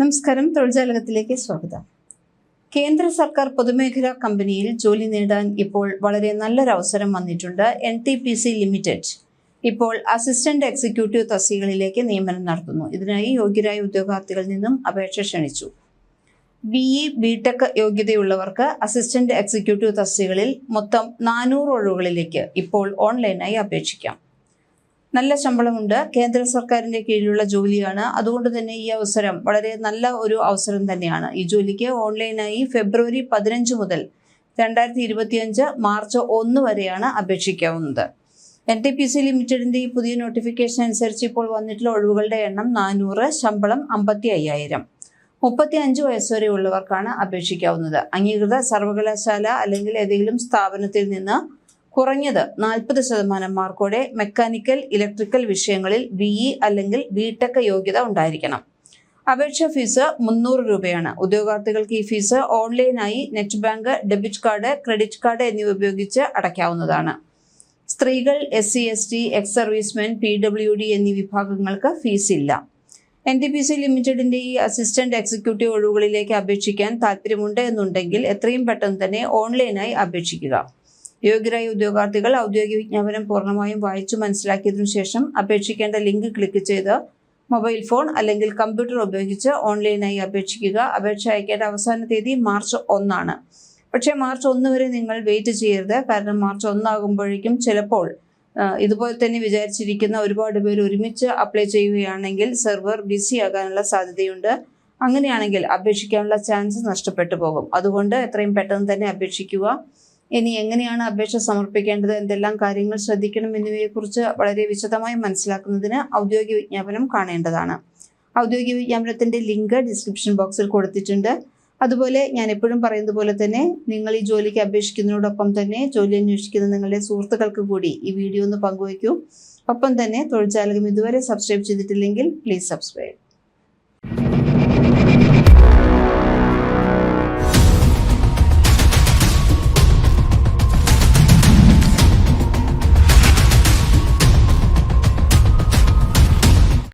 നമസ്കാരം. തൊഴിൽജാലകത്തിലേക്ക് സ്വാഗതം. കേന്ദ്ര സർക്കാർ പൊതുമേഖലാ കമ്പനിയിൽ ജോലി നേടാൻ ഇപ്പോൾ വളരെ നല്ലൊരു അവസരം വന്നിട്ടുണ്ട് N T P C limited. ഇപ്പോൾ അസിസ്റ്റന്റ് എക്സിക്യൂട്ടീവ് തസ്തികളിലേക്ക് നിയമനം നടത്തുന്നു. ഇതിനായി യോഗ്യരായ ഉദ്യോഗാർത്ഥികളിൽ നിന്നും അപേക്ഷ ക്ഷണിച്ചു. ബി ഇ ബി ടെക് യോഗ്യതയുള്ളവർക്ക് അസിസ്റ്റന്റ് എക്സിക്യൂട്ടീവ് തസ്തികളിൽ മൊത്തം നാനൂറ് ഒഴിവുകളിലേക്ക് ഇപ്പോൾ ഓൺലൈനായി അപേക്ഷിക്കാം. നല്ല ശമ്പളമുണ്ട്. കേന്ദ്ര സർക്കാരിന്റെ കീഴിലുള്ള ജോലിയാണ്. അതുകൊണ്ട് തന്നെ ഈ അവസരം വളരെ നല്ല ഒരു അവസരം തന്നെയാണ്. ഈ ജോലിക്ക് ഓൺലൈനായി ഫെബ്രുവരി പതിനഞ്ച് മുതൽ രണ്ടായിരത്തി ഇരുപത്തിയഞ്ച് മാർച്ച് ഒന്ന് വരെയാണ് അപേക്ഷിക്കാവുന്നത്. എൻ ടി പി സി ലിമിറ്റഡിന്റെ ഈ പുതിയ നോട്ടിഫിക്കേഷൻ അനുസരിച്ച് ഇപ്പോൾ വന്നിട്ടുള്ള ഒഴിവുകളുടെ എണ്ണം നാനൂറ് ശമ്പളം അമ്പത്തി അയ്യായിരം മുപ്പത്തി അഞ്ച് വയസ്സ് വരെ ഉള്ളവർക്കാണ് അപേക്ഷിക്കാവുന്നത്. അംഗീകൃത സർവകലാശാല അല്ലെങ്കിൽ ഏതെങ്കിലും സ്ഥാപനത്തിൽ നിന്ന് കുറഞ്ഞത് നാൽപ്പത് ശതമാനം മാർക്കോടെ മെക്കാനിക്കൽ ഇലക്ട്രിക്കൽ വിഷയങ്ങളിൽ ബി ഇ അല്ലെങ്കിൽ ബി ടെക് യോഗ്യത ഉണ്ടായിരിക്കണം. അപേക്ഷ ഫീസ് മുന്നൂറ് രൂപയാണ്. ഉദ്യോഗാർത്ഥികൾക്ക് ഈ ഫീസ് ഓൺലൈനായി net bank debit card credit card എന്നിവ ഉപയോഗിച്ച് അടയ്ക്കാവുന്നതാണ്. സ്ത്രീകൾ S C S T ex servicemen P W D എന്നീ വിഭാഗങ്ങൾക്ക് ഫീസ് ഇല്ല എൻ ടി പി സി ലിമിറ്റഡിന്റെ ഈ അസിസ്റ്റന്റ് എക്സിക്യൂട്ടീവ് ഒഴിവുകളിലേക്ക് അപേക്ഷിക്കാൻ താല്പര്യമുണ്ട് എന്നുണ്ടെങ്കിൽ എത്രയും പെട്ടെന്ന് തന്നെ ഓൺലൈനായി അപേക്ഷിക്കുക. യോഗ്യരായ ഉദ്യോഗാർത്ഥികൾ ഔദ്യോഗിക വിജ്ഞാപനം പൂർണമായും വായിച്ചു മനസ്സിലാക്കിയതിനു ശേഷം അപേക്ഷിക്കേണ്ട ലിങ്ക് ക്ലിക്ക് ചെയ്ത് മൊബൈൽ ഫോൺ അല്ലെങ്കിൽ കമ്പ്യൂട്ടർ ഉപയോഗിച്ച് ഓൺലൈനായി അപേക്ഷിക്കുക. അപേക്ഷ അയക്കേണ്ട അവസാന തീയതി മാർച്ച് ഒന്നാണ്. പക്ഷേ മാർച്ച് ഒന്ന് വരെ നിങ്ങൾ വെയിറ്റ് ചെയ്യരുത്. കാരണം മാർച്ച് ഒന്നാകുമ്പോഴേക്കും ചിലപ്പോൾ ഇതുപോലെ തന്നെ വിചാരിച്ചിരിക്കുന്ന ഒരുപാട് പേര് ഒരുമിച്ച് അപ്ലൈ ചെയ്യുകയാണെങ്കിൽ സെർവർ ബിസി ആകാനുള്ള സാധ്യതയുണ്ട്. അങ്ങനെയാണെങ്കിൽ അപേക്ഷിക്കാനുള്ള ചാൻസ് നഷ്ടപ്പെട്ടു പോകും. അതുകൊണ്ട് എത്രയും പെട്ടെന്ന് തന്നെ അപേക്ഷിക്കുക. ഇനി എങ്ങനെയാണ് അപേക്ഷ സമർപ്പിക്കേണ്ടത്? എന്തെല്ലാം കാര്യങ്ങൾ ശ്രദ്ധിക്കണം എന്നിവയെക്കുറിച്ച് വളരെ വിശദമായി മനസ്സിലാക്കുന്നതിന് ഔദ്യോഗിക വിജ്ഞാപനം കാണേണ്ടതാണ്. ഔദ്യോഗിക വിജ്ഞാപനത്തിന്റെ ലിങ്ക് ഡിസ്ക്രിപ്ഷൻ ബോക്സിൽ കൊടുത്തിട്ടുണ്ട്. അതുപോലെ ഞാൻ എപ്പോഴും പറയുന്നത് പോലെ തന്നെ നിങ്ങൾ ഈ ജോലിക്ക് അപേക്ഷിക്കുന്നതിനോടൊപ്പം തന്നെ ജോലി അന്വേഷിക്കുന്ന നിങ്ങളുടെ സുഹൃത്തുക്കൾക്ക് കൂടി ഈ വീഡിയോ ഒന്ന് പങ്കുവയ്ക്കൂ. ഒപ്പം തന്നെ തൊഴിൽചാലകം ഇതുവരെ സബ്സ്ക്രൈബ് ചെയ്തിട്ടില്ലെങ്കിൽ പ്ലീസ് സബ്സ്ക്രൈബ്.